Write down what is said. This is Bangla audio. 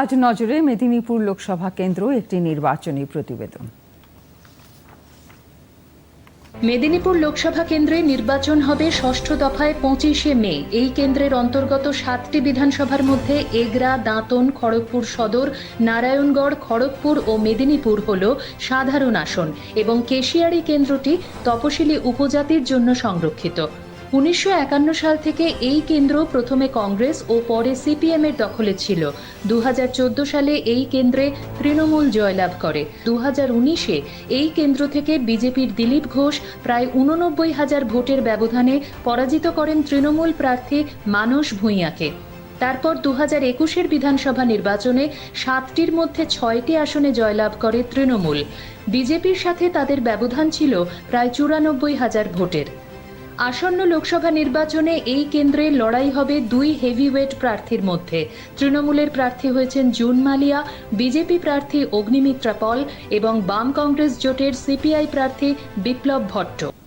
আজ নজরে মেদিনীপুর লোকসভা কেন্দ্র একটি নির্বাচনী প্রতিবেদন। মেদিনীপুর লোকসভা কেন্দ্রে নির্বাচন হবে ষষ্ঠ দফায় পঁচিশে মে। এই কেন্দ্রের অন্তর্গত সাতটি বিধানসভার মধ্যে এগরা, দাঁতন, খড়গপুর সদর, নারায়ণগড়, খড়গপুর ও মেদিনীপুর হল সাধারণ আসন এবং কেশিয়ারি কেন্দ্রটি তপশিলি উপজাতির জন্য সংরক্ষিত। উনিশশো একান্ন সাল থেকে এই কেন্দ্র প্রথমে কংগ্রেস ও পরে সিপিএম এর দখলে ছিল। দু হাজার চোদ্দ সালে এই কেন্দ্রে তৃণমূল জয়লাভ করে। দু উনিশে এই কেন্দ্র থেকে বিজেপির দিলীপ ঘোষ প্রায় উননব্বই হাজার ভোটের ব্যবধানে পরাজিত করেন তৃণমূল প্রার্থী মানস ভূঁইয়াকে। তারপর দু হাজার একুশের বিধানসভা নির্বাচনে সাতটির মধ্যে ছয়টি আসনে জয়লাভ করে তৃণমূল। বিজেপির সাথে তাদের ব্যবধান ছিল প্রায় চুরানব্বই হাজার ভোটের। আসন্ন লোকসভা নির্বাচনে এই কেন্দ্রে লড়াই হবে দুই হেভিওয়েট প্রার্থীর মধ্যে। তৃণমূলের প্রার্থী হয়েছেন জুন মালিয়া, বিজেপি প্রার্থী অগ্নিমিত্রা পল এবং বাম কংগ্রেস জোটের সিপিআই প্রার্থী বিপ্লব ভট্ট।